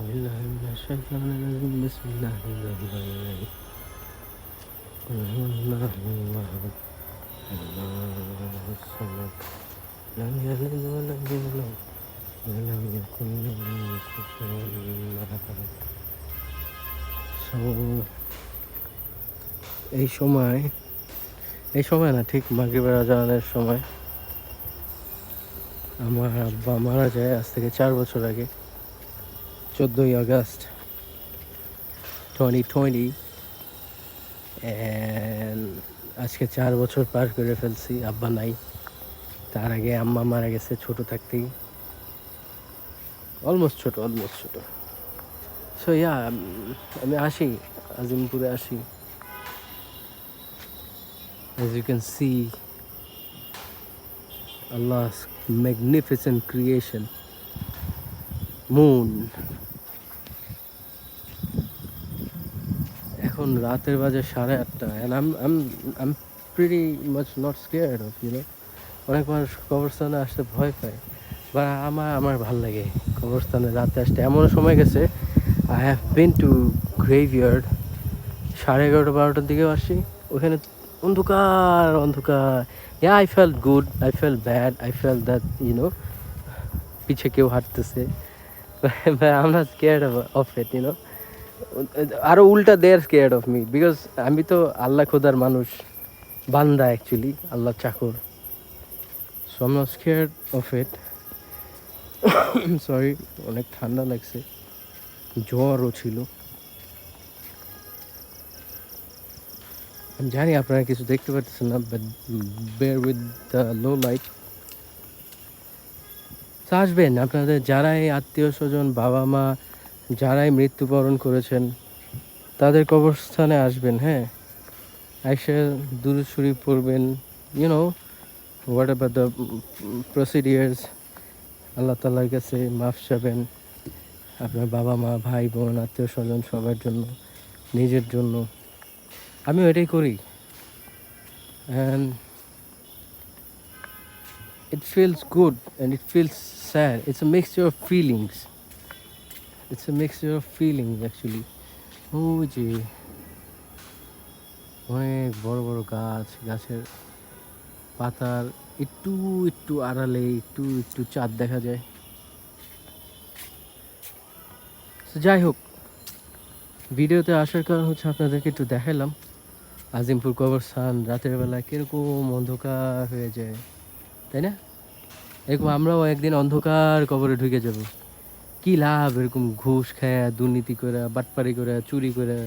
بالله من الشيطان الرجيم بسم الله الرحمن الرحيم قل هو الله الله الله الصمد لم يلد ولم يولد ولم يكن له كفوا احد So, এই সময় এই সময় না ঠিক মাগরিবের আজানের সময় আমার আব্বা মারা যায় আজ থেকে চার বছর আগে চোদ্দোই আগস্ট টোয়েন্টি টোয়েন্টি আজকে চার বছর পার করে ফেলছি আব্বা নাই তার আগে আম্মা মারা গেছে ছোট থাকতেই অলমোস্ট ছোট অলমোস্ট ছোট সো ইয়া আমি আসি আজিমপুরে আসি As you can see, Allah's magnificent creation. Moon. এখন রাতের বাজে সাড়ে আটটা and um um um pretty much not scared of you know অনেক মানুষ কবরস্থানে আসতে ভয় পায় বা আমার আমার ভালো লাগে কবরস্থানে রাতে আসতে। এমন সময় গেছে I have been to graveyard সাড়ে এগারোটা, বারোটার দিকেও আসি। ওখানে অন্ধকার অন্ধকার। Ya I feel good I feel bad I feel that you know পিছে কেউ হাঁটতেছে আম not scared of you know আরও উল্টা they are scared of me because আমি তো আল্লাহ খোদার মানুষ, বান্দা অ্যাকচুয়ালি আল্লাহ চাকর। So um not scared of it sorry অনেক ঠান্ডা লাগছে। জ্বরও ছিল। আমি জানি আপনারা কিছু দেখতে পাচ্ছেন না but bear with the low light আসবেন। আপনাদের যারাই আত্মীয় স্বজন বাবা মা যারাই মৃত্যুবরণ করেছেন, তাদের কবরস্থানে আসবেন হ্যাঁ এসে দূরে শরীফ পড়বেন you know what ever the procedures Allah তাল্লার কাছে মাফ চাবেন আপনার বাবা মা, ভাই বোন, আত্মীয় স্বজন সবার জন্য, নিজের জন্য আমিও এটাই করি and feels good and it feels sad. It's a mixture of feelings. It's a mixture of feelings, actually. ওই যে অনেক বড় বড় গাছ, গাছের পাতার একটু একটু আড়ালে, একটু একটু চাঁদ দেখা যায়। যাই হোক, ভিডিওতে আসার কারণ হচ্ছে আপনাদেরকে একটু দেখালাম। আজিমপুর কবরস্থান রাতের বেলা কীরকম অন্ধকার হয়ে যায়, তাই না? এরকম আমরাও একদিন অন্ধকার কবরে ঢুকে যাব। কি লাভ এরকম ঘুষ খায়া দুর্নীতি করে বাটপারি করে চুরি করে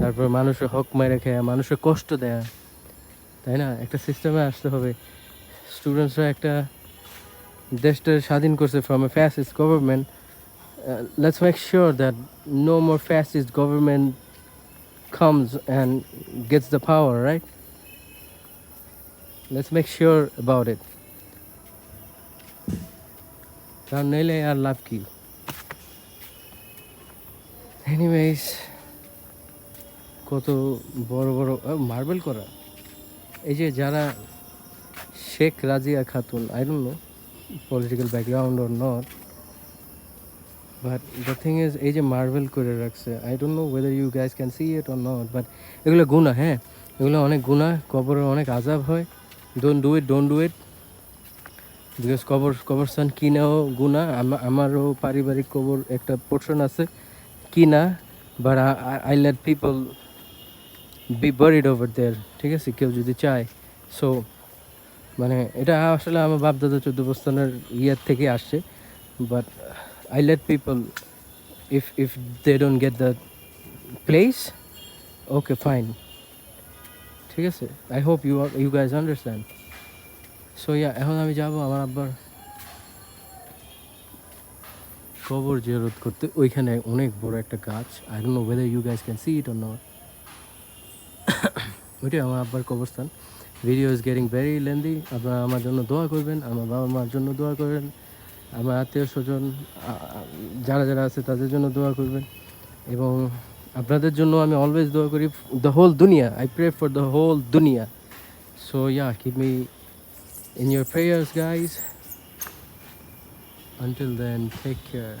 তারপর মানুষের হক মাইরে খায়া মানুষের কষ্ট দেয়া তাই না একটা সিস্টেমে আসতে হবে স্টুডেন্টসরা একটা দেশটা স্বাধীন করছে from a fascist government let's make sure that no more fascist government comes and gets the power, right? Let's make sure about it. কারণ নইলে আর লাভ কি? এনিওয়েজ কত বড় বড় মার্বেল করা। এই যে যারা Sheikh Razia Khatun I don't know political background or not but the thing is এই যে মার্বেল করে রাখছে I don't know whether you guys can see it or not but এগুলো গুণা হ্যাঁ? এগুলো অনেক গুণা কবরের অনেক আজাব হয়। Don't do it don't do it because কবর, কবরস্থান কিনাও গুণা আমারও পারিবারিক কবর একটা পোর্শন আছে কিনা but I let people be buried over there ঠিক আছে? কেউ যদি চায়। সো মানে এটা আসলে আমার বাপদাদা চোদ্দ বস্তানের ইয়ার থেকে আসছে but I let people if if they don't get the place okay fine ঠিক আছে? I hope you you guys understand so ya এখন আমি যাব আমার আব্বার কবর জিয়ারত করতে। ওইখানে অনেক বড় একটা গাছ। I don't know whether you guys can see it or not ওইটাই আমার আব্বার কবরস্থান। Video is getting very lengthy আপনারা আমার জন্য দোয়া করবেন, আমার বাবা মার জন্য দোয়া করবেন, আমার আত্মীয় স্বজন যারা যারা আছে তাদের জন্য দোয়া করবেন। এবং আপনাদের জন্য আমি অলওয়েজ দোয়া করি দ্য হোল দুনিয়া। I pray for the whole দুনিয়া। So ya keep me in your prayers guys. Until then take care.